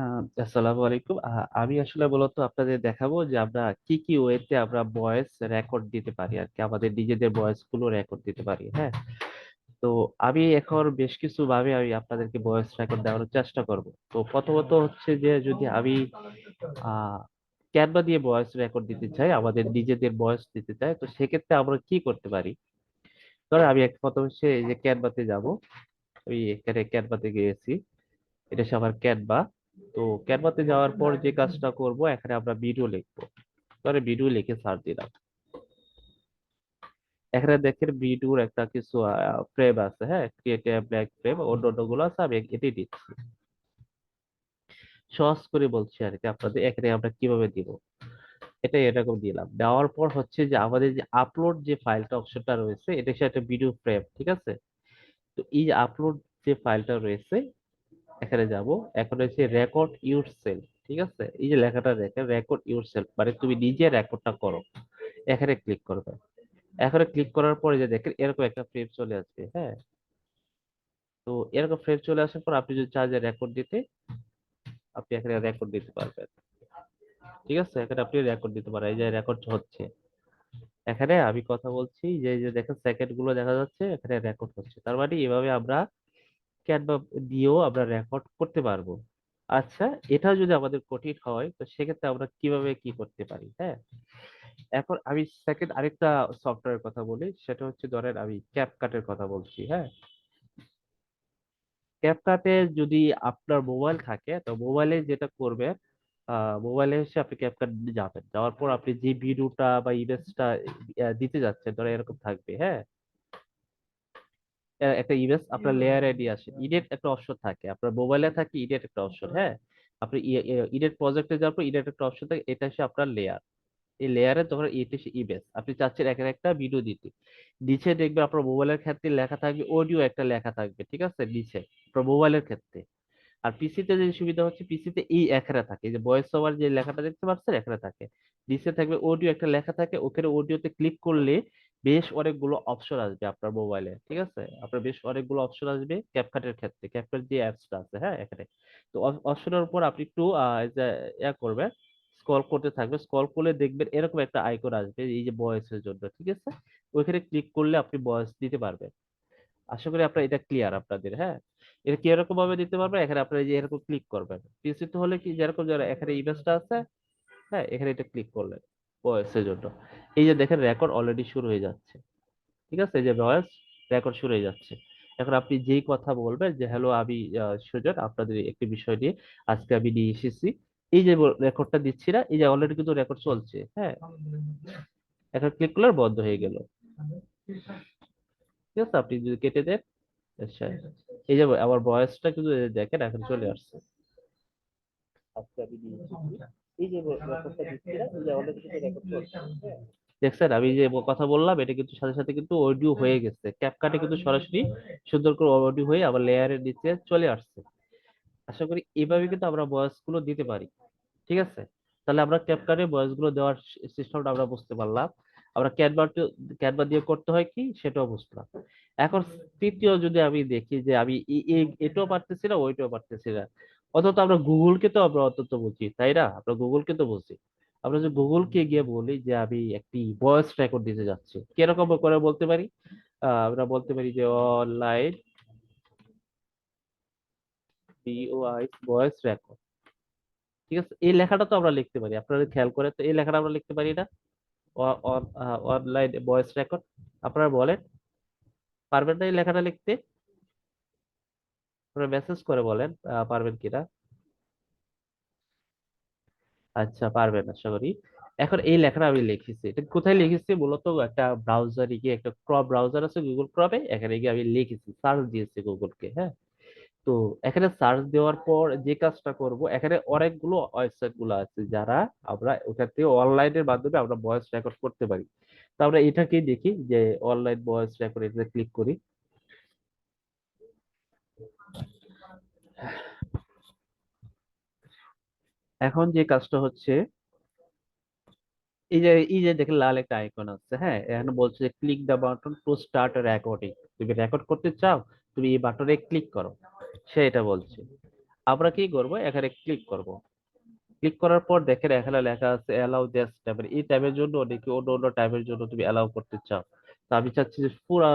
আহ, আসসালামু আলাইকুম। আমি আসলে মূলত আপনাদের দেখাবো যে আমরা কি কি ওয়েতে আমরা ভয়েস রেকর্ড দিতে পারি আর কি আমাদের নিজেদের ভয়েসগুলো রেকর্ড দিতে পারি হ্যাঁ? তো আমি এখন বেশ কিছু ভাবে আমি আপনাদেরকে ভয়েস রেকর্ড দেওয়ার চেষ্টা করব। তো প্রথমত হচ্ছে যে যদি আমি আহ ক্যানভা দিয়ে ভয়েস রেকর্ড দিতে চাই আমাদের নিজেদের ভয়েস দিতে চাই তো সেক্ষেত্রে আমরা কি করতে পারি? ধরো আমি এক প্রথম হচ্ছে এই যে ক্যানভাতে যাব। আমি এখানে ক্যানভাতে গিয়েছি। এটা হচ্ছে আমার তো ক্যানভাতে যাওয়ার পর যে কাজটা করব, এখানে আমরা ভিডিও লিখব। ধরে ভিডিও লিখে সার্চ দিলাম। এখানে দেখেন ভিডিওর একটা কিছু ফ্রেম আছে হ্যাঁ? ক্রিয়েটিভ ব্ল্যাক ফ্রেম অন্য অন্যগুলো আছে, আমি এটি দিচ্ছি। সহজ করে বলছি আর কি আপনাদের, এখানে আমরা কীভাবে দিব? এটা এরকম দিলাম। দেওয়ার পর হচ্ছে যে আমাদের যে আপলোড যে ফাইলটা অপশনটা রয়েছে, এটা একটা ভিডিও ফ্রেম ঠিক আছে? তো এই আপলোড যে ফাইলটা রয়েছে এখানে যাব। এখন হচ্ছে রেকর্ড ইউর সেলফ ঠিক আছে? এই যে লেখাটা দেখেন রেকর্ড ইউর সেলফ মানে তুমি নিজে রেকর্ডটা করো। এখানে ক্লিক করবে। এখানে ক্লিক করার পরে যে দেখেন, এরকম একটা ফ্রেম চলে আসবে হ্যাঁ? তো এরকম ফ্রেম চলে আসার পর আপনি যদি চান যে রেকর্ড দিতে, আপনি এখানে রেকর্ড দিতে পারবেন। ঠিক আছে? এখানে আপনি রেকর্ড দিতে পারেন। এই যে রেকর্ড হচ্ছে। এখানে আমি কথা বলছি যে যে দেখেন সেকেন্ডগুলো দেখা যাচ্ছে, এখানে রেকর্ড হচ্ছে। তার মানে এভাবে আমরা ক্যানভা দিয়েও আমরা রেকর্ড করতে পারব। আচ্ছা এটা যদি আমাদের কঠিন হয়, তো সেক্ষেত্রে আমরা কীভাবে কি করতে পারি হ্যাঁ? এখন আমি সেকেন্ড আরেকটা সফটওয়্যার কথা বলি, সেটা হচ্ছে ধরেন আমি ক্যাপকাটের কথা বলছি হ্যাঁ? ক্যাপকাটে যদি আপনার মোবাইল থাকে, তো মোবাইলে যেটা করবেন মোবাইলে এসে আপনি ক্যাপকাট যাবেন। যাওয়ার পর আপনি যে ভিডিওটা বা ইমেজটা দিতে যাচ্ছেন, ধরেন এরকম থাকবে হ্যাঁ? একটা ইমেজ আপনার লেয়ার আইডি আসে। ইডিট একটা অপশন থাকে। আপনার মোবাইলে থাকে ইডিট একটা অপশন হ্যাঁ? আপনি ইডিট প্রজেক্টে যাওয়ার পর ইডেট একটা অপশন থাকে এটা হচ্ছে আপনার লেয়ার এই লেয়ারে তখন এটা হচ্ছে ইমেজ আপনি চাচ্ছেন এখানে একটা ভিডিও দিতে। নিচে দেখবে আপনার মোবাইলের ক্ষেত্রে লেখা থাকবে অডিও একটা লেখা থাকবে ঠিক আছে? নিচে আপনার মোবাইলের ক্ষেত্রে। আর পিসিতে যে সুবিধা হচ্ছে পিসিতে এই এখানে থাকে। যে ভয়েস ওভার যে লেখাটা দেখতে পাচ্ছেন এখানে থাকে। নিচে থাকবে অডিও একটা লেখা থাকে ওখানে অডিওতে ক্লিক করলে বেশ অনেকগুলো অপশন আসবে আপনার মোবাইলে ঠিক আছে? আপনার বেশ অনেকগুলো অপশন আসবে ক্যাপকাটের ক্ষেত্রে ক্যাপকাট যে অ্যাপসটা আছে হ্যাঁ এখানে। তো অপশনের উপর আপনি একটু ইয়া করবেন স্ক্রল করতে থাকবে স্ক্রল করলে দেখবেন এরকম একটা আইকন আসবে, এই যে ভয়েসের জন্য, ঠিক আছে? ওইখানে ক্লিক করলে আপনি ভয়েস দিতে পারবেন। আশা করি আপনার এটা ক্লিয়ার আপনাদের হ্যাঁ? এটা কি এরকম ভাবে দিতে পারবেন? এখানে আপনারা যে এরকম ক্লিক করবেন। পিসি তো হলে কি, যেরকম যারা এখানে ইমেজটা আছে হ্যাঁ এখানে এটা ক্লিক করলেন। ভয়েসের জন্য এই যে দেখেন রেকর্ড অলরেডি শুরু হয়ে যাচ্ছে। ঠিক আছে? যে ভয়েস রেকর্ড শুরু হয়ে যাচ্ছে। এখন আপনি যেই কথা বলবেন যে হ্যালো আমি সুজন, আপনাদের একটি বিষয় নিয়ে আজকে আমি নিয়ে এসেছি। এই যে রেকর্ডটা দিচ্ছি না, এই যে অলরেডি কিন্তু রেকর্ড চলছে হ্যাঁ? এখন ক্লিক করলে বন্ধ হয়ে গেল। ঠিক আছে? আপনি যদি কেটে দেন আচ্ছা। এই যে আমার ভয়েসটা কিন্তু দেখেন, এখন চলে আসছে। আজকে আমি হ্যাঁ। দেখছেন আমি যে কথা বললাম, এটা কিন্তু সাথে সাথে কিন্তু অডিও হয়ে গেছে। ক্যাপকাটে কিন্তু সরাসরি সুন্দর করে অডিও হয়ে আবার লেয়ারের নিচে চলে আসছে। আশা করি এভাবে কিন্তু আমরা ভয়েসগুলো দিতে পারি। ঠিক আছে? তাহলে আমরা ক্যাপকাটে ভয়েসগুলো দেওয়ার সিস্টেমটা আমরা বুঝতে পারলাম। আমরা ক্যানভা ক্যানভা দিয়ে করতে হয় কি? সেটাও বুঝলাম। এখন তৃতীয় যদি আমি দেখি যে আমি এটাও পারতেছি না, ওইটাও পারতেছি না। অন্তত আমরা গুগলকে তো আমরা অন্তত বুঝি তাই না? আমরা গুগলকে তো বলছি। আমরা যে গুগলকে গিয়ে বলি যে আমি একটি ভয়েস রেকর্ড দিতে যাচ্ছি। কীরকম করে বলতে পারি? আমরা বলতে পারি যে অনলাইন ভিওআই ভয়েস রেকর্ড। ঠিক আছে? এই লেখাটা তো আমরা লিখতে পারি। আপনারা খেয়াল করে তো এই লেখাটা আমরা লিখতে পারি না। Online voice record. আপনারা বলেন পারবেন না এই লেখাটা লিখতে? মেসেজ করে বলেন পারবেন কিনা? আচ্ছা পারবেন আশা করি। এখন এই লেখাটা আমি লিখেছি। এটা কোথায় লিখেছি? মূলত একটা ব্রাউজারে গিয়ে, একটা ক্রপ ব্রাউজার আছে গুগল ক্রপে এখানে গিয়ে আমি লিখেছি সার্চ দিয়েছি গুগলকে হ্যাঁ? তো এখানে সার্চ দেওয়ার পর যে কাজটা করব, এখানে অনেকগুলো ওয়েবসাইটগুলো আছে যারা আমরা ওখান থেকে অনলাইনের মাধ্যমে আমরা ভয়েস রেকর্ড করতে পারি। তো আমরা এটাকেই দেখি যে অনলাইন ভয়েস রেকর্ড এটাতে ক্লিক করি। এখন যে কাজটা হচ্ছে এই যে এই যে দেখেন লাল একটা আইকন আছে হ্যাঁ? এখানে বলছে যে click the button to start recording তুমি রেকর্ড করতে চাও তুমি এই বাটনে ক্লিক করো। সে এটা বলছে। আমরা কি করব? এখানে ক্লিক করব। ক্লিক করার পর দেখেন এখানে লেখা আছে অ্যালাউ দিস টাইপের এই টাইমের জন্য অনেকে অন্য অন্য টাইমের জন্য তুমি অ্যালাউ করতে চাও। তো আমি চাচ্ছি যে পুরো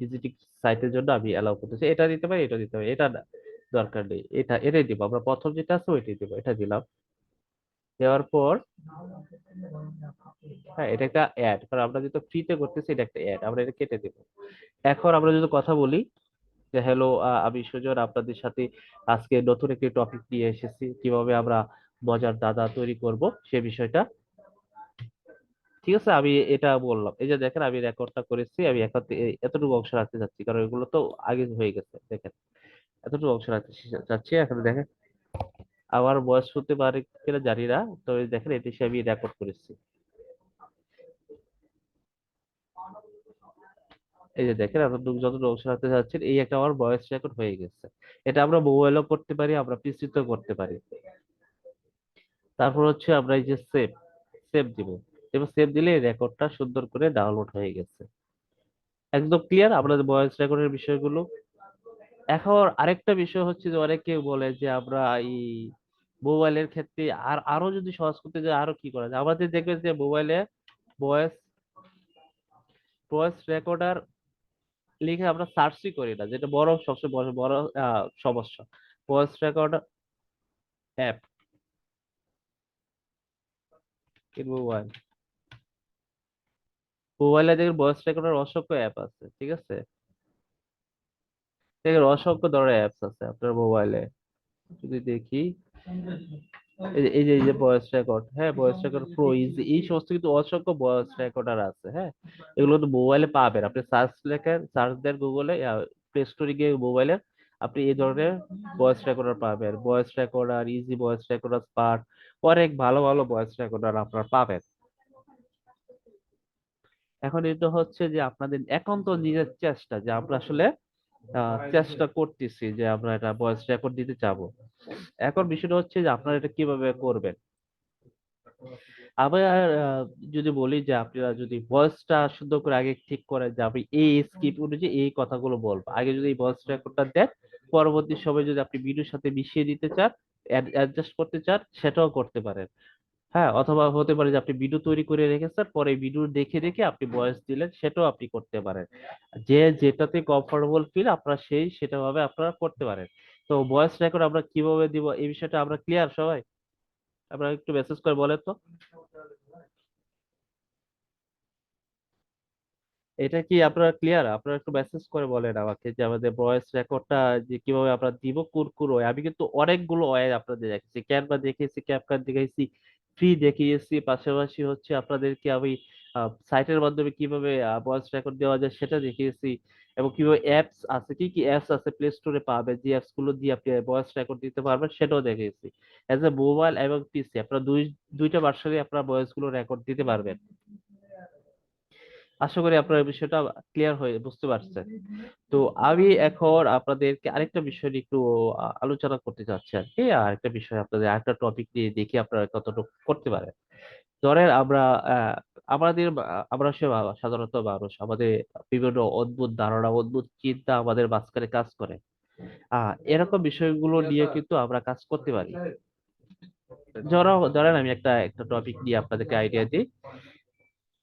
ভিজিটিং সাইটের জন্য আমি অ্যালাউ করতে চাই। এটা দিতে পারি এটা দিতে পারি। এটা না, দরকার নেই। এটা, এটাই দিব। আমরা প্রথম যেটা আছে ওইটাই দিব। এটা দিলাম। দেওয়ার পর হ্যাঁ এটা একটা অ্যাড কারণ আমরা যেহেতু ফ্রিতে করতেছি, এটা একটা অ্যাড আমরা এটা কেটে দেব। এখন আমরা যদি কথা বলি যে হ্যালো আমি সুজন। আপনাদের সাথে আজকে নতুন একটি টপিক নিয়ে এসেছি। কীভাবে আমরা মজার দাদা তৈরি করব? সে বিষয়টা। ঠিক আছে? আমি এটা বললাম। এই যে দেখেন, আমি রেকর্ডটা করেছি। আমি এখন এতটুকু অংশ রাখতে চাচ্ছি। কারণ এগুলো তো আগে হয়ে গেছে। দেখেন। এতটুকু অংশ রাখতে চাচ্ছি, এখন দেখেন। আমার বয়স হতে পারে কিনা জানি না, তবে দেখেন এটি আমি রেকর্ড করেছি। এই যে দেখেন, এতটুকু যতটুকু অংশ রাখতে চাচ্ছেন, এই একটা আমার ভয়েস রেকর্ড হয়ে গেছে। এটা আমরা মোবাইলও করতে পারি, আমরা পিসিতেও করতে পারি। তারপর হচ্ছে আমরা এই যে সেভ সেভ দিব। এবং সেভ দিলে রেকর্ডটা সুন্দর করে ডাউনলোড হয়ে গেছে। একদম ক্লিয়ার আপনাদের ভয়েস রেকর্ডের বিষয়গুলো এখন আরেকটা বিষয় হচ্ছে যে অনেকে বলে যে আমরা এই মোবাইলের ক্ষেত্রে আর আরও যদি সহজ করতে যাই, আরও কি করা যায়? আমাদের দেখবেন যে মোবাইলে ভয়েস ভয়েস রেকর্ডার লিখে আমরা সার্চই করি না, যেটা বড় সবচেয়ে বড় বড় সমস্যা। Voice recorder app mobile. মোবাইলে দেখেন ভয়েস রেকর্ডার অসংখ্য অ্যাপ আছে, ঠিক আছে? দেখেন অসংখ্য ধরনের অ্যাপস আছে আপনার মোবাইলে যদি দেখি, এই যে এই যে ভয়েস রেকর্ড হ্যাঁ ভয়েস রেকর্ড প্রো ইজি এই সমস্ত কিন্তু অসংখ্য ভয়েস রেকর্ডার আছে হ্যাঁ। এগুলো তো মোবাইলে পাবেন। আপনি সার্চ লেখেন সার্চ দেন গুগলে প্লে স্টোরে গিয়ে মোবাইলে আপনি এই ধরনের ভয়েস রেকর্ডার পাবেন। Voice recorder easy voice recorder spark অনেক ভালো ভালো ভয়েস রেকর্ডার আপনারা পাবেন। এখন এটা হচ্ছে যে আপনাদের একান্ত নিজের চেষ্টা যে আমরা আসলে চেষ্টা করতেছি যে আমরা এটা ভয়েস রেকর্ড দিতে চাবো। এখন বিষয়টা হচ্ছে যে আপনারা এটা কীভাবে করবেন? আবার যদি বলি যে আপনারা যদি ভয়েসটা সুন্দর করে আগে ঠিক করেন যে আপনি এই স্ক্রিপ্ট অনুযায়ী এই কথাগুলো বলব। আগে যদি এই ভয়েস রেকর্ডটা দেন পরবর্তী সময় যদি আপনি ভিডিওর সাথে মিশিয়ে দিতে চান অ্যাডজাস্ট করতে চান সেটাও করতে পারেন। হ্যাঁ অথবা হতে পারে যে আপনি ভিডিও তৈরি করে রেখেছেন, পরে ভিডিও দেখে দেখে আপনি ভয়েস দিলেন, সেটাও আপনি করতে পারেন। যে যেটাতে কমফোর্টেবল ফিল আপনারা সেই সেটা ভাবে আপনারা করতে পারেন। তো ভয়েস রেকর্ড আমরা কীভাবে দিব, এই বিষয়টা আমরা ক্লিয়ার সবাই? আপনারা একটু মেসেজ করে বলেন তো। এটা কি আপনারা ক্লিয়ার আপনারা একটু মেসেজ করে বলেন আমাকে যে আমাদের ভয়েস রেকর্ডটা যে কীভাবে আমরা দিব ওয়ে আমি কিন্তু অনেকগুলো ওয়ে আপনাদের দেখেছি ক্যানভা দেখিয়েছি ক্যাপকাট দেখিয়েছি ফ্রি দেখিয়েছি, পাশাপাশি হচ্ছে আপনাদেরকে আমি সাইটের মাধ্যমে কীভাবে ভয়েস রেকর্ড দেওয়া যায় সেটা দেখিয়েছি এবং কীভাবে অ্যাপস আছে, কি কি অ্যাপস আছে প্লে স্টোরে পাবে যে অ্যাপসগুলো দিয়ে আপনি ভয়েস রেকর্ড দিতে পারবেন সেটাও দেখিয়েছি। অ্যাজ এ মোবাইল এবং পিসি আপনারা দুই, দুইটা ভার্সনে আপনারা ভয়েসগুলো রেকর্ড দিতে পারবেন। আশা করি আপনারা বিষয়টা ক্লিয়ার হয়ে বুঝতে পারছেন। তো আমি এখন আপনাদেরকে আরেকটা বিষয় নিয়ে একটু আলোচনা করতে চাচ্ছি আর কি আরেকটা বিষয় আপনাদের আরেকটা টপিক নিয়ে দেখি আপনারা কতটুকু করতে পারেন। ধরেন আমরা আমাদের আমরা সে সাধারণত মানুষ আমাদের বিভিন্ন অদ্ভুত ধারণা অদ্ভুত চিন্তা আমাদের মাঝখানে কাজ করে। আহ এরকম বিষয়গুলো নিয়ে কিন্তু আমরা কাজ করতে পারি। ধরো ধরেন আমি একটা একটা টপিক নিয়ে আপনাদেরকে আইডিয়া দিই।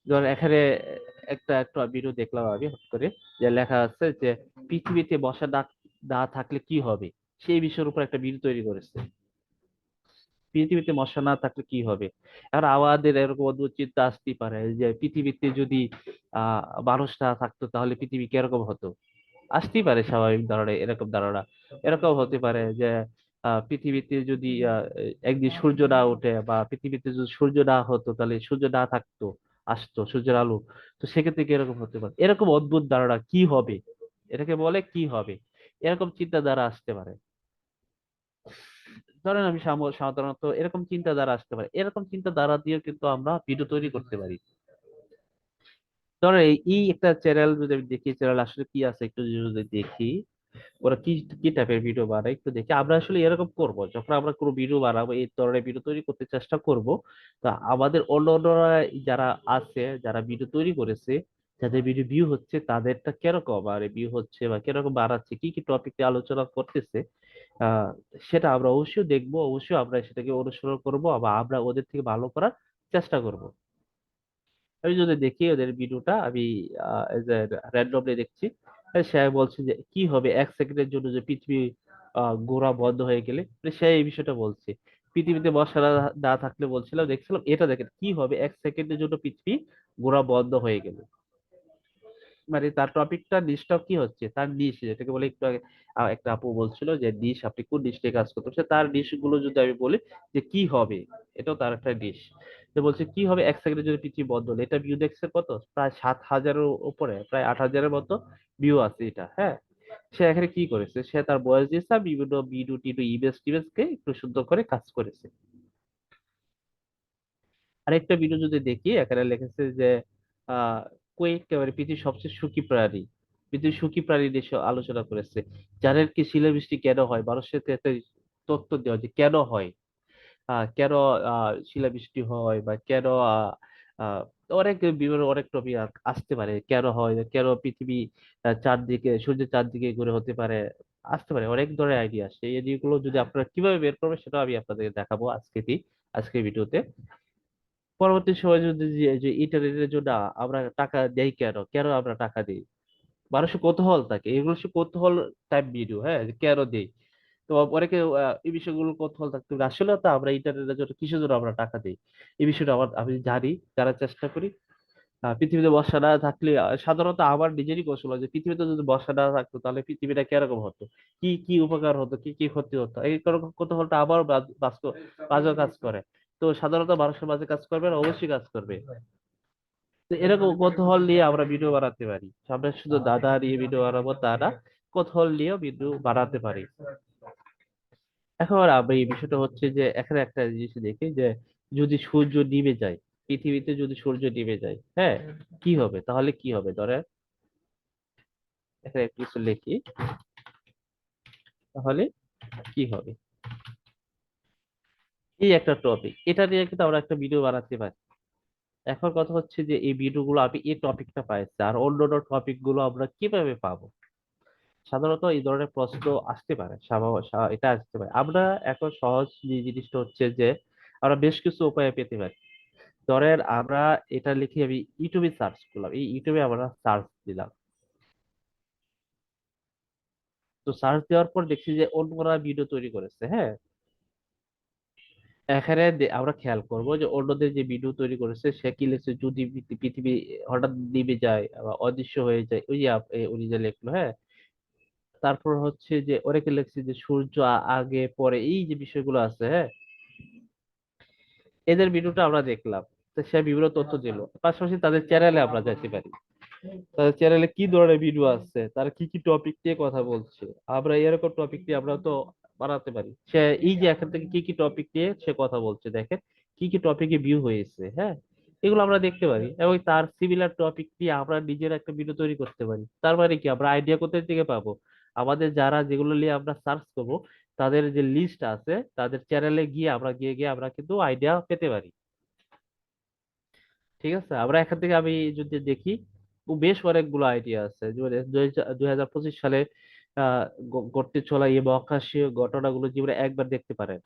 ধর এখানে একটা একটা ভিডিও দেখলাম আমি হট করে, যে লেখা আছে যে পৃথিবীতে বসা না না থাকলে কি হবে? সেই বিষয়ের উপর একটা ভিডিও তৈরি করেছে। পৃথিবীতে মশা না থাকলে কি হবে? এখন আমাদের এরকম অদ্ভুত চিন্তা আসতেই পারে যে পৃথিবীতে যদি আহ মানুষ না থাকতো তাহলে পৃথিবী কীরকম হতো? আসতেই পারে স্বাভাবিক ধারণা এরকম ধারণা। এরকম হতে পারে যে পৃথিবীতে যদি একদিন সূর্য না ওঠে বা পৃথিবীতে যদি সূর্য না হতো তাহলে সূর্য না থাকতো। আসতো, সূর্যের আলো। তো সেক্ষেত্রে কি এরকম হতে পারে? এরকম অদ্ভুত ধারণা কি হবে? এটাকে বলে কি হবে? এরকম চিন্তাধারা আসতে পারে। ধরেন আমি সাধারণত এরকম চিন্তাধারা আসতে পারে। এরকম চিন্তাধারা দিয়ে কিন্তু আমরা ভিডিও তৈরি করতে পারি। ধরেন এই একটা চ্যানেল যদি আমি দেখি চ্যানেল আসলে কি আছে একটু যদি দেখি। ওরা কি কি টাইপের ভিডিও বানায় একটু দেখি। আমরা আসলে এরকম করব, যখন আমরা কোনো ভিডিও বানাবো, এই ধরনের ভিডিও তৈরি করতে চেষ্টা করব, তা আমাদের অন্য অন্যরা যারা আছে, যারা ভিডিও তৈরি করেছে, যাদের ভিডিও ভিউ হচ্ছে, তাদেরটা কীরকম আর ভিউ হচ্ছে বা কীরকম বাড়াচ্ছে কি কি টপিক আলোচনা করতেছে সেটা আমরা অবশ্যই দেখব, অবশ্যই আমরা সেটাকে অনুসরণ করব বা আমরা ওদের থেকে ভালো করার চেষ্টা করব। আমি যদি দেখি ওদের ভিডিওটা আমি র্যান্ডমলি দেখছি সে বলছে যে, কি হবে এক সেকেন্ডের জন্য যে পৃথিবী ঘোরা বন্ধ হয়ে গেলে? মানে সে এই বিষয়টা বলছে। পৃথিবীতে মশারা না থাকলে বলছিলাম, দেখছিলাম, এটা দেখেন, কি হবে এক সেকেন্ডের জন্য পৃথিবী ঘোরা বন্ধ হয়ে গেলে? মানে তার টপিকটা নিশটা কি হচ্ছে? তার নিশ যেটাকে বলে একটু আগে একটা আপু বলছিল যে নিশ আপনি কোন নিশ নিয়ে কাজ করতেছে তার নিশগুলো যদি আমি বলি যে, কি হবে? এটাও তার একটা নিশ তো বলছে, কি হবে? এক সেকেন্ডে যদি পৃথিবী হলে। এটা ভিউ দেখছে কত? প্রায় সাত হাজারের উপরে, প্রায় আট হাজারের মতো ভিউ আছে এটা হ্যাঁ? সে এখানে কি করেছে? সে তার বয়স দিয়েছে বিভিন্ন ভিডিও টিডিও ইমেজ টিমেজ কে একটু সুন্দর করে কাজ করেছে। আরেকটা ভিডিও যদি দেখি, এখানে লিখেছে যে আহ কোয়েট একেবারে পৃথিবীর সবচেয়ে সুখী প্রাণী। পৃথিবীর সুখী প্রাণী নিয়ে সে আলোচনা করেছে। যাদের কি শিলাবৃষ্টি কেন হয়? মানুষের তথ্য দেওয়া যে কেন হয়? কেন শিলাবৃষ্টি হয় বা কেন অনেক বিভিন্ন অনেক টপিক আসতে পারে কেন হয় কেন পৃথিবী চারদিকে সূর্যের চারদিকে ঘুরে হতে পারে আসতে পারে অনেক ধরনের আইডিয়া আসে। এই গুলো যদি আপনারা কীভাবে বের করবেন সেটা আমি আপনাদেরকে দেখাবো আজকে আজকের ভিডিওতে পরবর্তী সময় যদি যে জন্য আমরা টাকা দেই কেন? কেন আমরা টাকা দিই? মানুষের কৌতূহল থাকে। এগুলো হচ্ছে কৌতূহল টাইপ ভিডিও হ্যাঁ? কেন দেই? তো অনেকে এই বিষয়গুলো কৌতূহল থাকতে পারে। আসলে তো আমরা ইন্টারনেটের জন্য কিসের জন্য আমরা টাকা দিই? এই বিষয়টা আমার, আমি জানি, জানার চেষ্টা করি। পৃথিবীতে বর্ষা না থাকলে সাধারণত আমার নিজেরই কৌশল যে পৃথিবীতে যদি বর্ষা না থাকতো, তাহলে পৃথিবীটা কীরকম হতো? কি কি উপকার হতো? কি কি ক্ষতি হতো? এই কৌতূহলটা আবার বাস্তব কাজ করে। তো সাধারণত মানুষের মাঝে কাজ করবে না অবশ্যই কাজ করবে। তো এরকম কৌতূহল নিয়ে আমরা ভিডিও বানাতে পারি। আমরা শুধু দাদা নিয়ে ভিডিও বানাবো তা না। কৌতূহল নিয়েও ভিডিও বানাতে পারি। এখন আমরা এই বিষয়টা হচ্ছে যে এখানে একটা জিনিস দেখি যে যদি সূর্য নিভে যায় পৃথিবীতে যদি সূর্য নিভে যায় হ্যাঁ কি হবে? তাহলে কি হবে? ধরেন এখানে একটু কিছু লিখি। তাহলে কি হবে? এই একটা টপিক এটা নিয়ে কিন্তু আমরা একটা ভিডিও বানাতে পারি। এখন কথা হচ্ছে যে, এই ভিডিও গুলো আমি এই টপিকটা পাইছি আর অন্যান্য টপিকগুলো আমরা কীভাবে পাবো? সাধারণত এই ধরনের প্রশ্ন আসতে পারে এটা আসতে পারে। আমরা এখন সহজ যে জিনিসটা হচ্ছে যে, আমরা বেশ কিছু উপায়ে পেতে পারি। ধরেন আমরা এটা লিখে আমি ইউটিউবে সার্চ করলাম। এই ইউটিউবে আমরা সার্চ দিলাম। তো সার্চ দেওয়ার পর দেখছি যে অন্যরা ভিডিও তৈরি করেছে হ্যাঁ? এখানে আমরা খেয়াল করব যে অন্যদের যে ভিডিও তৈরি করেছে, সে কি লিখছে? যদি পৃথিবী হঠাৎ নিভে যায় বা অদৃশ্য হয়ে যায়, ওই উনি যে লিখলো হ্যাঁ? তারপর হচ্ছে যে অনেকে লিখছে যে সূর্য আগে, পরে, এই যে বিষয়গুলো আছে হ্যাঁ? এদের ভিডিওটা আমরা দেখলাম। তো সে বিভিন্ন তথ্য দিল। পাশাপাশি তাদের চ্যানেলে আমরা যেতে পারি। তাদের চ্যানেলে কি ধরনের ভিডিও আছে? তারা কি কি টপিক নিয়ে কথা বলছে? আমরা এরকম টপিক নিয়ে আমরা তো বানাতে পারি। সে এই যে এখান থেকে কি কি টপিক নিয়ে সে কথা বলছে, দেখেন, কি কি টপিকে ভিউ হয়েছে হ্যাঁ? এগুলো আমরা দেখতে পারি এবং তার সিমিলার টপিক নিয়ে আমরা নিজের একটা ভিডিও তৈরি করতে পারি। তার মানে কি, আমরা আইডিয়া কোথায় থেকে পাবো? আমাদের যারা যেগুলো নিয়ে আমরা সার্চ করব, তাদের যে লিস্ট আছে, তাদের চ্যানেলে গিয়ে আমরা গিয়ে গিয়ে আমরা কিন্তু আইডিয়া পেতে পারি। ঠিক আছে? আমরা এখান থেকে আমি যদি দেখি বেশ অনেকগুলো আইডিয়া আছে। দুই হাজার পঁচিশ সালে ঘটতে চলা এই মহাকাশীয় ঘটনাগুলো জীবনে একবার দেখতে পারেন।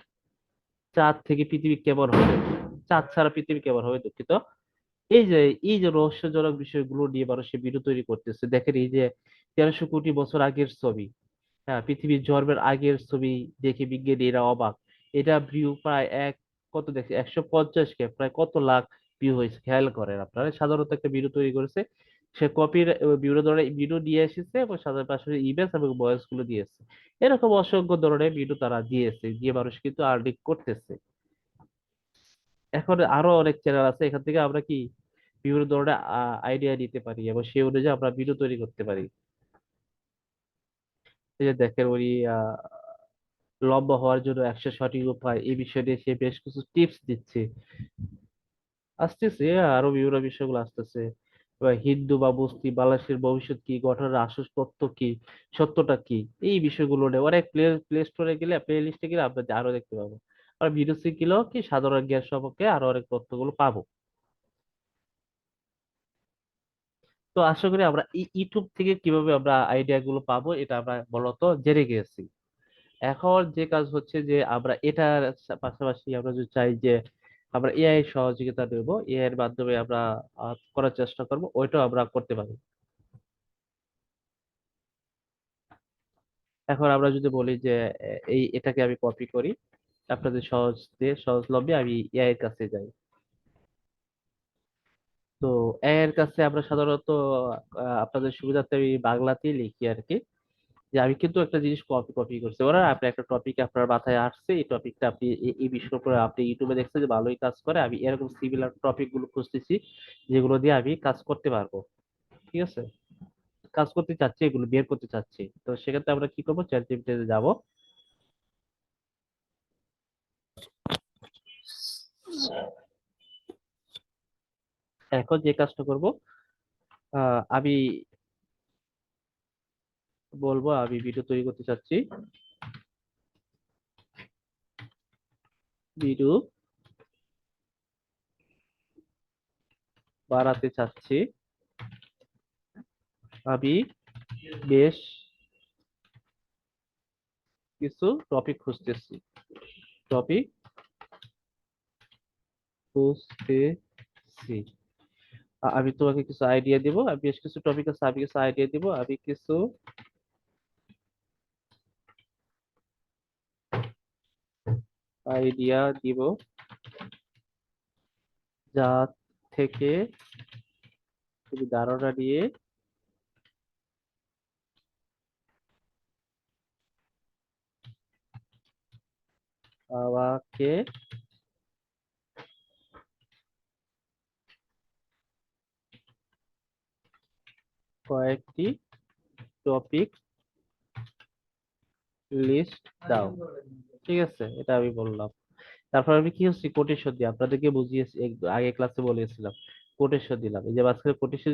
চাঁদ থেকে পৃথিবী কেমন হবে? চাঁদ ছাড়া পৃথিবী কেমন হবে দুঃখিত? এই যে এই যে রহস্যজনক বিষয়গুলো নিয়ে মানুষের ভিডিও তৈরি করতেছে, দেখেন এই যে তেরোশো কোটি বছর আগের ছবি হ্যাঁ পৃথিবীর জন্মের আগের ছবি দেখে বিজ্ঞানীরা অবাক। এটা ভিউ প্রায় এক, কত দেখছে একশো পঞ্চাশ কে, প্রায় কত লাখ ভিউ হয়েছে, খেয়াল করেন আপনারা। সাধারণত একটা ভিডিও তৈরি করেছে সে কপির বিভিন্ন ধরনের ভিডিও দিয়ে এসেছে, এবং সাধারণ পাশাপাশি ইমেজ এবং ভয়েসগুলো দিয়েছে এরকম অসংখ্য ধরনের ভিডিও তারা দিয়েছে দিয়ে মানুষ কিন্তু আর্নিং করতেছে। এখন আরও অনেক চ্যানেল আছে, এখান থেকে আমরা কি বিভিন্ন ধরনের আইডিয়া নিতে পারি, এবং সেই অনুযায়ী আমরা ভিডিও তৈরি করতে পারি। দেখেন উনি লম্বা হওয়ার জন্য একশো সঠিক উপায়, এই বিষয় নিয়ে সে বেশ কিছু টিপস দিচ্ছে। আসতেছে, আরও বিভিন্ন বিষয়গুলো আসতেছে। হিন্দু বা মুসলিম, বাংলাদেশের ভবিষ্যৎ কি, গঠনের আসল তত্ত্ব কি, সত্যটা কি, এই বিষয়গুলো নিয়ে অনেক প্লে প্লে স্টোরে গেলে প্লে লিস্টে গেলে আমরা আরও দেখতে পাবো। আর ভিডিও শিখলেও কি সাধারণ জ্ঞান সম্পর্কে আরও অনেক তথ্যগুলো পাবো। তো আশা করি আমরা ইউটিউব থেকে কীভাবে আমরা আইডিয়া গুলো পাবো, এটা আমরা মূলত জেনে গেছি। এখন যে কাজ হচ্ছে যে আমরা এটার পাশাপাশি আমরা যদি চাই যে আমরা এআই সহযোগিতা নেব এআই এর মাধ্যমে আমরা করার চেষ্টা করব, ওইটাও আমরা করতে পারি। এখন আমরা যদি বলি যে এই, এটাকে আমি কপি করি, আপনাদের সহজ দিয়ে, সহজলভ্যে আমি এআই এর কাছে যাই। তো এআই এর কাছে আমরা সাধারণত আপনাদের সুবিধার্থে আমি বাংলাতেই লিখি আর কি। যে আমি কিন্তু একটা জিনিস কপি কপি করছি। ওরা আপনি একটা টপিক আপনার মাথায় আসছে, এই টপিকটা আপনি এই বিষয়ের উপরে আপনি ইউটিউবে দেখছেন যে ভালোই কাজ করে। আমি এরকম সিমিলার টপিকগুলো খুঁজতেছি, যেগুলো দিয়ে আমি কাজ করতে পারব। ঠিক আছে? কাজ করতে চাচ্ছি, এগুলো বের করতে চাচ্ছি। তো সেক্ষেত্রে আমরা কি করব? চ্যাট জিপিটিতে যাব। এখন যে কাজটা করব আমি বলব, আমি ভিডিও তৈরি করতে চাচ্ছি। ভিডিও বাড়াতে চাচ্ছি। আমি বেশ কিছু টপিক খুঁজতেছি। টপিক খুঁজতেছি। আমি তোমাকে কিছু আইডিয়া দিব। আমি বেশ কিছু টপিক আছে, আমি কিছু আইডিয়া দিব। আমি কিছু আইডিয়া দিব যা থেকে তুমি ধারণা নিয়ে আমাকে কয়েকটি টপিক লিস্ট দাও। ঠিক আছে, এটা আমি বললাম। তারপর আমি কি হচ্ছে? কোটেশন দিই আপনাদেরকে বুঝিয়েছি আগে ক্লাসে বলেছিলাম কোটেশ্বর দিলাম। এই যে মাঝখানে কোটেশন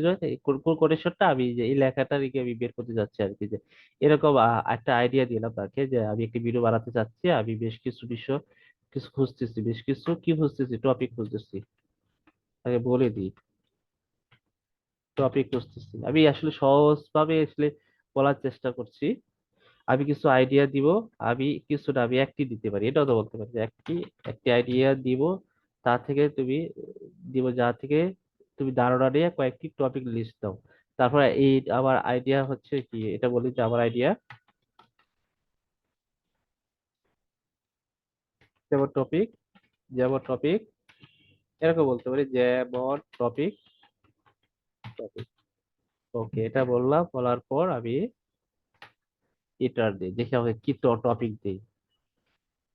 কোটেশনটা আমি যে, এই লেখাটা রেখে আমি বের করতে যাচ্ছি আর কি যে, এরকম একটা আইডিয়া দিলাম তাকে যে, আমি একটি ভিডিও বানাতে চাচ্ছি, আমি বেশ কিছু বিষয়, কিছু খুঁজতেছি, বেশ কিছু কি খুঁজতেছি? টপিক খুঁজতেছি। আগে বলে দিই। টপিক খুঁজতেছি। আমি আসলে সহজ ভাবে আসলে বলার চেষ্টা করছি। আমি কিছু আইডিয়া দিব, আমি কিছু না আমি একটি দিতে পারি। এটাও তো বলতে পারি একটি একটি আইডিয়া দিব, তা থেকে তুমি, দিব যা থেকে তুমি ধারণা নিয়ে কয়েকটি টপিক লিস্ট দাও। তারপর এই আমার আইডিয়া হচ্ছে কি? এটা বলি যে আমার আইডিয়া যেমন টপিক যেমন টপিক এরকম বলতে পারি যেমন টপিক টপিক ওকে এটা বললাম, বলার পর আমি এটার দিই দেখে আমাকে কি টপিক দিই।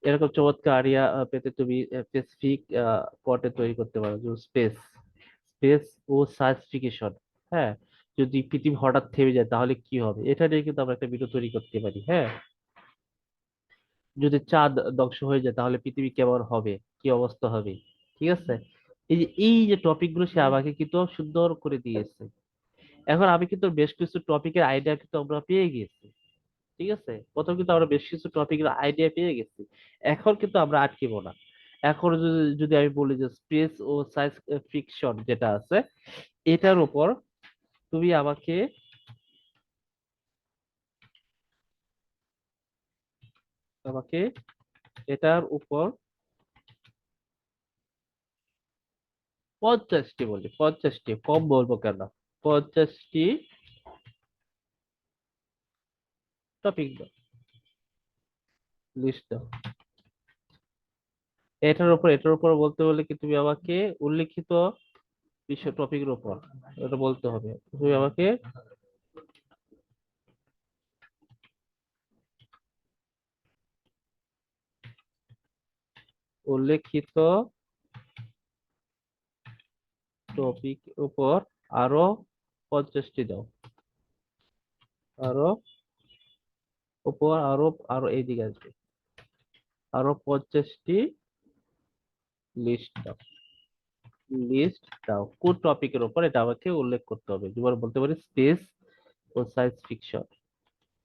এরকম চমৎকার আইডিয়া পেতে তুমি স্পেসিফিক পটে তৈরি করতে পারো। যেমন স্পেস স্পেস ও সায়েন্সিফিকেশন হ্যাঁ? যদি পৃথিবী হঠাৎ থেমে যায়, তাহলে কি হবে? এটা নিয়ে কিন্তু আমরা একটা ভিডিও তৈরি করতে পারি হ্যাঁ? যদি চাঁদ ধ্বংস হয়ে যায়, তাহলে পৃথিবী কেমন হবে? কি অবস্থা হবে? ঠিক আছে? এই যে এই যে টপিকগুলো সে আমাকে কিন্তু সুন্দর করে দিয়েছে। এখন আমি কিন্তু বেশ কিছু টপিকের আইডিয়া কিন্তু আমরা পেয়ে গেছি ঠিক আছে? প্রথম কিন্তু আমরা বেশ কিছু টপিকের আইডিয়া পেয়ে গেছি। এখন কিন্তু আমরা আটকিব না। এখন যদি আমি বলি যে স্পেস ও সায়েন্স ফিকশন যেটা আছে, এটার উপর তুমি আমাকে আমাকে এটার উপর পঞ্চাশটি বলি, পঞ্চাশটি, কম বলব কেন? পঞ্চাশটি টপিক দাও লিস্ট দাও এটার উপর এটার উপর বলতে বলে কি তুমি আমাকে উল্লিখিত বিষয় টপিকের উপর, এটা বলতে হবে। তুমি আমাকে উল্লেখিত টপিক উপর আরও পঞ্চাশটি দাও। আরও উপর আরও আরও এইদিকে আসবে। আরও পঞ্চাশটি লিস্ট লিস্ট দাও। কোন টপিকের উপর এটা আমাকে উল্লেখ করতে হবে। যেমন বলতে পারি স্পেস ও সায়েন্স ফিকশন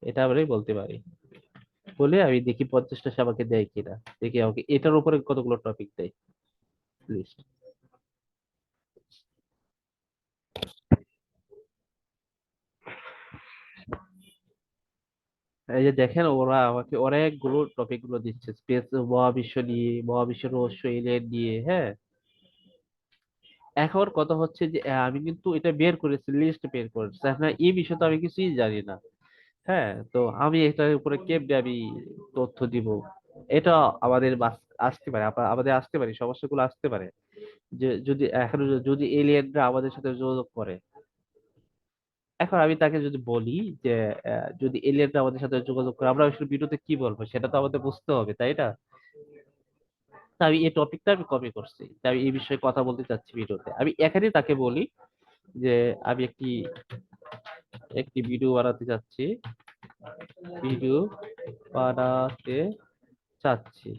এটা আমি বলতে পারি। বলে আমি দেখি পঞ্চাশটা সে আমাকে দেয় কিনা। দেখি আমাকে এটার উপরে কতগুলো টপিক দেয়। লিস্ট এই যে দেখেন ওরা আমাকে অনেকগুলো টপিকগুলো দিচ্ছে স্পেস মহাবিশ্ব নিয়ে, মহাবিশ্ব রহস্য এলিয়েন নিয়ে হ্যাঁ? এখন কথা হচ্ছে যে আমি কিন্তু এটা বের করেছি লিস্ট বের করেছি। এখন এই বিষয়ে তো আমি কিছুই জানি না হ্যাঁ? তো আমি এটার উপরে কেমনে আমি তথ্য দিব? এটা আমাদের আসতে পারে আমাদের আসতে পারে, সমস্যাগুলো আসতে পারে। যে যদি, এখন যদি এলিয়েনরা আমাদের সাথে যোগাযোগ করে এখন আমি তাকে যদি বলি যে যদি এলিয়েনরা আমাদের সাথে যোগাযোগ করে, আমরা আসলে ভিডিওতে কি বলব? সেটা তো আমাদের বুঝতে হবে, তাই না? আমি এই টপিকটা আমি কপি করছি। আমি এই বিষয়ে কথা বলতে চাচ্ছি ভিডিওতে। আমি এখানে তাকে বলি যে, আমি একটি একটি ভিডিও বানাতে চাচ্ছি। ভিডিও বানাতে চাচ্ছি।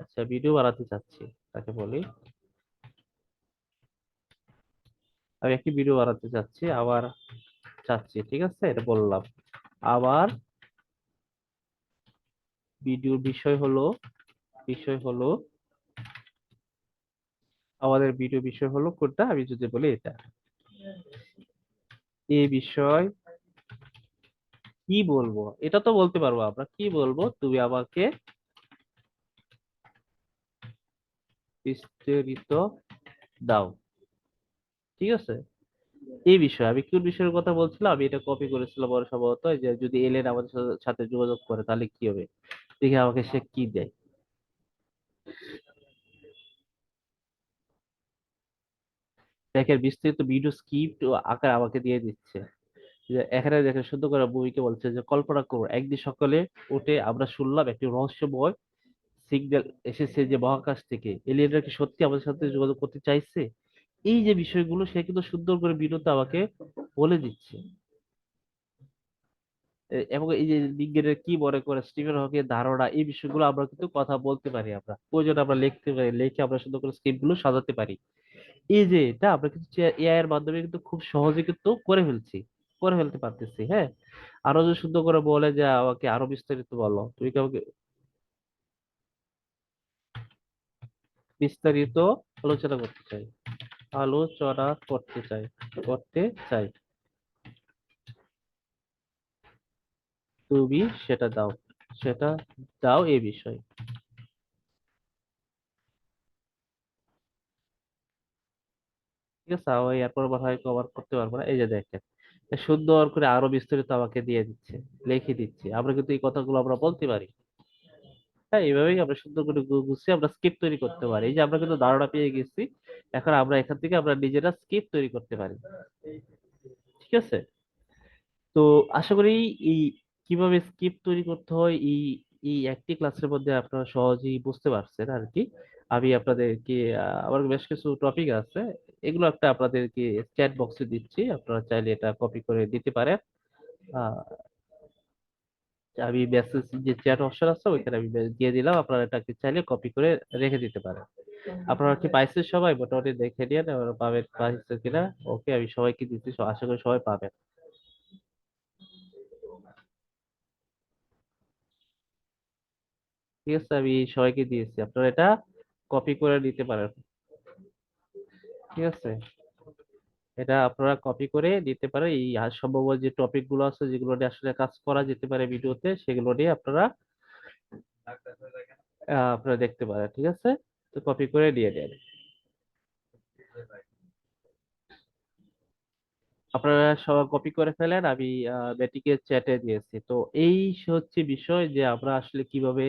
আচ্ছা ভিডিও বানাতে চাচ্ছি, তাকে বলি। আমি একটি ভিডিও বানাতে চাচ্ছি, আবার চাচ্ছি, ঠিক আছে? এটা বললাম। আবার ভিডিওর বিষয় হলো বিষয় হলো, আমাদের ভিডিও বিষয় হলো কোনটা? আমি যদি বলি এটা। এ বিষয় কি বলব? এটা তো বলতে পারব আমরা। কি বলব? তুমি আমাকে বিস্তারিত দাও। ঠিক আছে? এই বিষয়ে আমি কোন বিষয়ের কথা বলছিলাম? আমি এটা কপি করেছিলাম বড় সম্ভবত যে যদি এলেন আমাদের সাথে যোগাযোগ করে, তাহলে কি হবে? দেখে আমাকে সে কি দেয়। দেখেন, বিস্তারিত ভিডিও স্ক্রিপ্ট ও আকার আমাকে দিয়ে দিচ্ছে। এখানে দেখেন সুন্দর করে বইকে বলছে যে, কল্পনা করুন, একদিন সকালে উঠে আমরা শুনলাম একটি রহস্যময় সিগন্যাল এসেছে যে মহাকাশ থেকে। এলিয়েনরা কি সত্যি আমাদের সাথে যোগাযোগ করতে চাইছে? এই যে বিষয়গুলো, সে কিন্তু সুন্দর করে ভিডিওতে আমাকে বলে দিচ্ছে। এবং এই যে বিজ্ঞানের কি মনে করে, স্টিফেন হকিং ধারণা, এই বিষয়গুলো আমরা কিন্তু কথা বলতে পারি আমরা। প্রয়োজন আমরা লিখতে পারি, লিখে আমরা সুন্দর করে স্ক্রিপ্টগুলো সাজাতে পারি। এই যে এটা আমরা কিন্তু এআই এর মাধ্যমে কিন্তু খুব সহজে কিন্তু করে ফেলছি, করে ফেলতে পারতেছি হ্যাঁ? আরও যদি সুন্দর করে বলে যে আমাকে আরও বিস্তারিত বলো, তুমি কি আমাকে বিস্তারিত আলোচনা করতে চাই? আলোচনা করতে চাই করতে চাই। তুমি সেটা দাও সেটা দাও এই বিষয়। ঠিক আছে এরপর করতে পারব না। এই যে দেখেন, এ সুন্দর করে আরও বিস্তারিত আমাকে দিয়ে দিচ্ছে, লিখে দিচ্ছে। আমরা কিন্তু এই কথাগুলো আমরা বলতে পারি। হ্যাঁ এইভাবেই আমরা সুন্দর করে গুছিয়ে আমরা স্ক্রিপ্ট তৈরি করতে পারি। এই যে আমরা কিন্তু ধারণা পেয়ে গেছি, এখন আমরা এখান থেকে আমরা নিজেরা স্ক্রিপ্ট তৈরি করতে পারি। ঠিক আছে? তো আশা করি এই কীভাবে স্ক্রিপ্ট তৈরি করতে হয়, এই এই একটি ক্লাসের মধ্যে আপনারা সহজেই বুঝতে পারছেন আর কি আমি আপনাদেরকে আমার বেশ কিছু টপিক আছে, এগুলো একটা আপনাদেরকে চ্যাট বক্সে দিচ্ছি। আপনারা চাইলে এটা কপি করে দিতে পারেন। আমি মেসেজ যে চ্যাট অপশন আছে, ওইখানে আমি দিয়ে দিলাম। আপনারা এটাকে চাইলে কপি করে রেখে দিতে পারেন। আপনারা কি পাইছেন সবাই? মোটামুটি দেখে এবার পাবেন পাইছেন কিনা। ওকে, আমি সবাইকে দিচ্ছি আশা করি সবাই পাবেন। ঠিক আছে, আমি সবাইকে দিয়েছি। আপনারা এটা কপি করে নিতে পারেন। ঠিক আছে? এটা আপনারা কপি করে নিতে পারেন। এই আর সম্ভব যে টপিকগুলো আছে, যেগুলো নিয়ে আসলে কাজ করা যেতে পারে ভিডিওতে, সেগুলো নিয়ে আপনারা আপনারা দেখতে পারেন, ঠিক আছে? তো কপি করে দিয়ে দেন আপনারা সব কপি করে ফেলেন, আমি বেটিকে চ্যাটে দিয়েছি। তো এই হচ্ছে বিষয় যে আমরা আসলে কীভাবে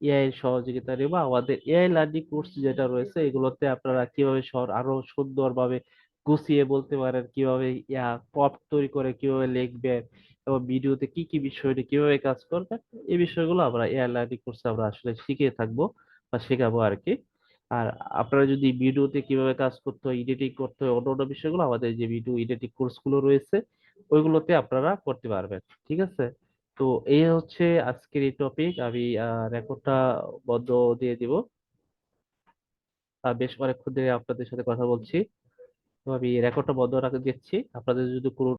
এআই সহযোগিতা নেব। আমাদের এআই লার্নিং কোর্স যেটা রয়েছে, এগুলোতে আপনারা কীভাবে আরও সুন্দরভাবে গুছিয়ে বলতে পারেন কীভাবে, ইয়া পপ তৈরি করে কীভাবে লিখবেন এবং ভিডিওতে কি কি বিষয় নিয়ে কীভাবে কাজ করবেন, এই বিষয়গুলো আমরা এআই লার্নিং কোর্সে আমরা আসলে শিখে থাকব বা শেখাবো আর কি আর আপনারা যদি ভিডিওতে কীভাবে কাজ করতে হয় এডিটিং করতে হয়, অন্য অন্য বিষয়গুলো আমাদের যে ভিডিও এডিটিং কোর্সগুলো রয়েছে, ওইগুলোতে আপনারা করতে পারবেন, ঠিক আছে? তো এই হচ্ছে আজকের এই টপিক আমি রেকর্ডটা বন্ধ দিয়ে দিব। বেশ অনেকক্ষণ ধরে আপনাদের সাথে কথা বলছি। তো আমি রেকর্ডটা বন্ধ রাখতে দিচ্ছি। আপনাদের যদি কোনো